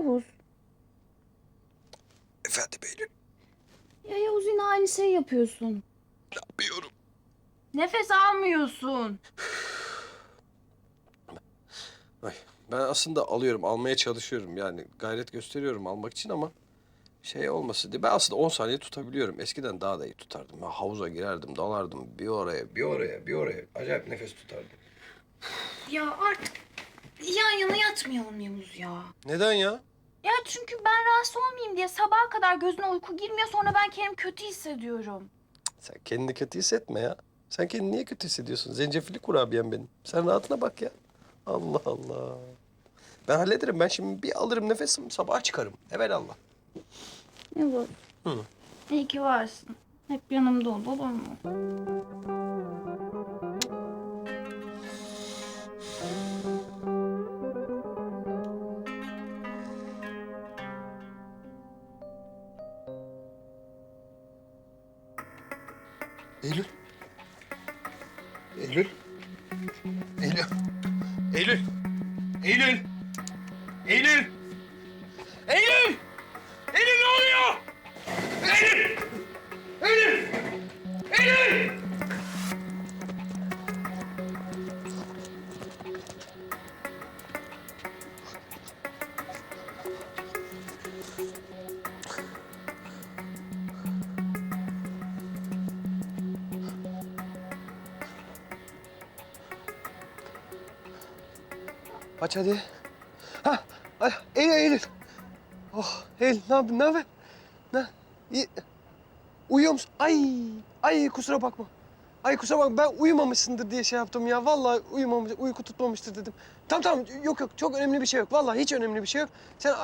Yavuz. Efendim Eylül. Ya Yavuz yine aynı şeyi yapıyorsun. Yapmıyorum. Nefes almıyorsun. Ay, ben aslında alıyorum, almaya çalışıyorum. Yani gayret gösteriyorum almak için ama şey olmasın diye. Ben aslında 10 saniye tutabiliyorum. Eskiden daha da iyi tutardım. Ben havuza girerdim, dalardım. Bir oraya, bir oraya, bir oraya. Acayip nefes tutardım. Ya artık yan yana yatmayalım Yavuz ya. Neden ya? Ya çünkü ben rahatsız olmayayım diye sabaha kadar gözüne uyku girmiyor sonra ben kendimi kötü hissediyorum. Sen kendini kötü hissetme ya. Sen kendini niye kötü hissediyorsun? Zencefilli kurabiyem benim. Sen rahatına bak ya. Allah Allah. Ben hallederim. Ben şimdi bir alırım nefesim, sabaha çıkarım. Evelallah. Yavuz. Hı. İyi ki varsın. Hep yanımda ol olur mu? Eylül. Eylül. Eylül. Eylül. Eylül. Eylül. Eylül. Eylül ne oluyor? Aç hadi. Ha. Eylül, Eylül. Oh, Eylül ne yapıyorsun? Ne haber? Ne? İyi. Uyuyor musun? Ay, ay kusura bakma. Ay kusura bakma ben uyumamışsındır diye şey yaptım ya. Vallahi uyumamış, uyku tutmamıştır dedim. Tamam tamam yok yok çok önemli bir şey yok. Vallahi hiç önemli bir şey yok. Sen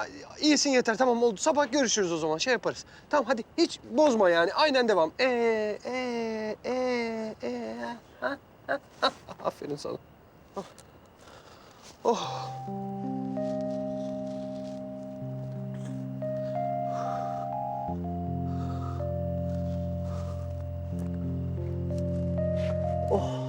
iyisin yeter tamam oldu. Sabah görüşürüz o zaman şey yaparız. Tamam hadi hiç bozma yani aynen devam. Ee, ee, ee, ee. Ha, ha, ha. Aferin sana. Oh. Oh. Oh.